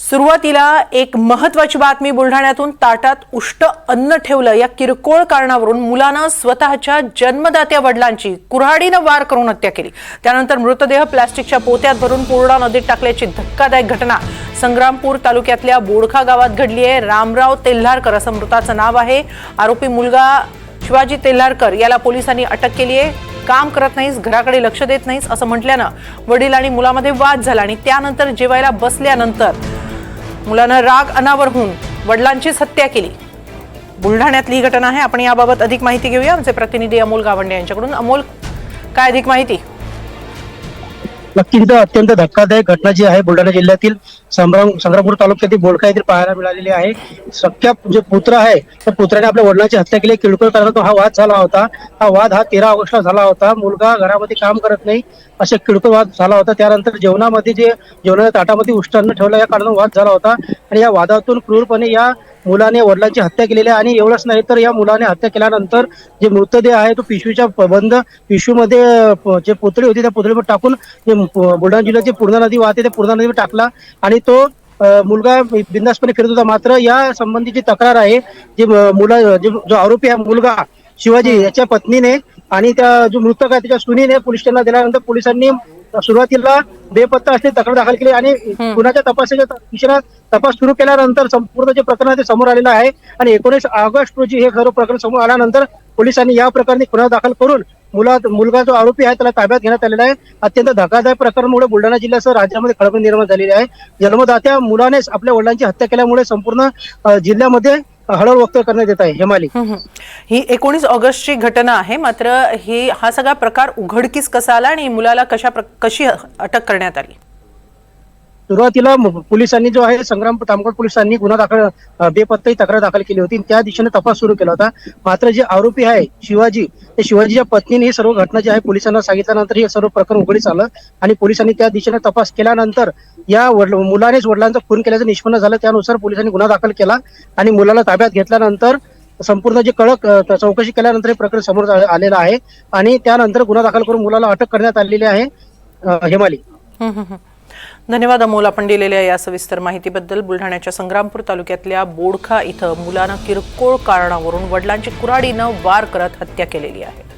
सुरुवातीला एक महत्वाची बातमी बुलढाण्यातून ताटात उष्ट अन्न ठेवलं. या किरकोळ कारणावरून मुलानं स्वतःच्या जन्मदात्या वडिलांची कुऱ्हाडीनं वार करून हत्या केली. त्यानंतर मृतदेह प्लास्टिकच्या पोत्यात भरून पूर्णा नदीत टाकल्याची धक्कादायक घटना संग्रामपूर तालुक्यातल्या बोडखा गावात घडली आहे. रामराव तेल्हारकर असं मृताचं नाव आहे. आरोपी मुलगा शिवाजी तेल्हारकर याला पोलिसांनी अटक केली आहे. काम करत नाहीस घराकडे लक्ष देत नाहीस असं म्हटल्यानं वडील आणि मुलामध्ये वाद झाला आणि त्यानंतर जेवायला बसल्यानंतर मुलानं राग अनावर होऊन वडिलांचीच हत्या केली. बुलढाण्यातली ही घटना आहे. आपण याबाबत अधिक माहिती घेऊया. आमचे प्रतिनिधी अमोल गावंडे यांच्याकडून. अमोल काय अधिक माहिती? नक्कीच इथं अत्यंत धक्कादायक घटना जी आहे बुलढाणा जिल्ह्यातील संग्राम संग्रामपूर तालुक्यातील बोडका येथील पाहायला मिळालेली आहे. सख्या जे पुत्र आहे त्या पुत्राने आपल्या वडिलांची हत्या केली. किडकूळ कारण तो हा वाद झाला होता. हा वाद हा तेरा ऑगस्टला झाला होता. मुलगा घरामध्ये काम करत नाही असे किरकोळ वाद झाला होता. त्यानंतर जेवणामध्ये जे जेवणाच्या ताटामध्ये उष्टांना ठेवला या कारणाने वाद झाला होता. आणि या वादातून क्रूरपणे या मुलाने वडिलांची हत्या केलेली आहे आणि एवढंच नाही तर या मुलाने हत्या केल्यानंतर जे मृतदेह आहे तो पिशवीच्या बंद पिशवीमध्ये जे पुतळी होती त्या पुतळीवर टाकून जे बुलढाणा जिल्ह्यात जे पूर्णा नदी वाहते त्या पूर्णा नदीवर टाकला आणि तो मुलगा बिंदासपणे फिरत होता. मात्र या संबंधीची तक्रार आहे जे मुला जे- जो आरोपी आहे मुलगा शिवाजी याच्या पत्नीने आणि त्या जो मृतक आहे त्याच्या सुनीने पोलीस स्टेशनला दिल्यानंतर पोलिसांनी सुरुवातीला बेपत्ता असले तक्रार दाखल केली आणि गुन्ह्याच्या तपासाच्या दिशेनं तपास सुरू केल्यानंतर संपूर्ण जे प्रकरण ते समोर आलेलं आहे. आणि एकोणीस ऑगस्ट रोजी हे सर्व प्रकरण समोर आल्यानंतर पोलिसांनी या प्रकरणी गुन्हा दाखल करून मुला मुलगा जो आरोपी आहे त्याला ताब्यात घेण्यात आलेला आहे. अत्यंत धक्कादायक प्रकरणामुळे बुलढाणा जिल्ह्यासह राज्यामध्ये खळबळ निर्माण झालेली आहे. जन्मदात्या मुलानेच आपल्या वडिलांची हत्या केल्यामुळे संपूर्ण जिल्ह्यामध्ये हळहळ व्यक्त करण्यात येत आहे हेमाली. ही एकोणीस ऑगस्टची घटना आहे मात्र ही हा सगळा प्रकार उघडकीस कसा आला आणि मुलाला कशा कशी अटक करण्यात आली? सुरुवातीला पोलिसांनी जो आहे संग्राम तामगड पोलिसांनी गुन्हा दाखल बेपत्ताही तक्रार दाखल केली होती. त्या दिशेने तपास सुरू केला होता. मात्र जे आरोपी आहे शिवाजी ते शिवाजीच्या पत्नीने ही सर्व घटना जी आहे पोलिसांना सांगितल्यानंतर हे सर्व प्रकरण उघडीस आलं. आणि पोलिसांनी त्या दिशेने तपास केल्यानंतर या वडील- मुलानेच वडिलांचा खून केल्याचं निष्पन्न झालं. त्यानुसार पोलिसांनी गुन्हा दाखल केला आणि मुलाला ताब्यात घेतल्यानंतर संपूर्ण जे कडक चौकशी केल्यानंतर हे प्रकरण समोर आलेलं आहे. आणि त्यानंतर गुन्हा दाखल करून मुलाला अटक करण्यात आलेली आहे हेमाली. धन्यवाद अमोल आपण दिलेल्या या सविस्तर माहितीबद्दल. बुलढाण्याच्या संग्रामपूर तालुक्यातल्या बोडखा इथं मुलानं किरकोळ कारणावरून वडिलांची कुऱ्हाडीनं वार करत हत्या केलेली आहे.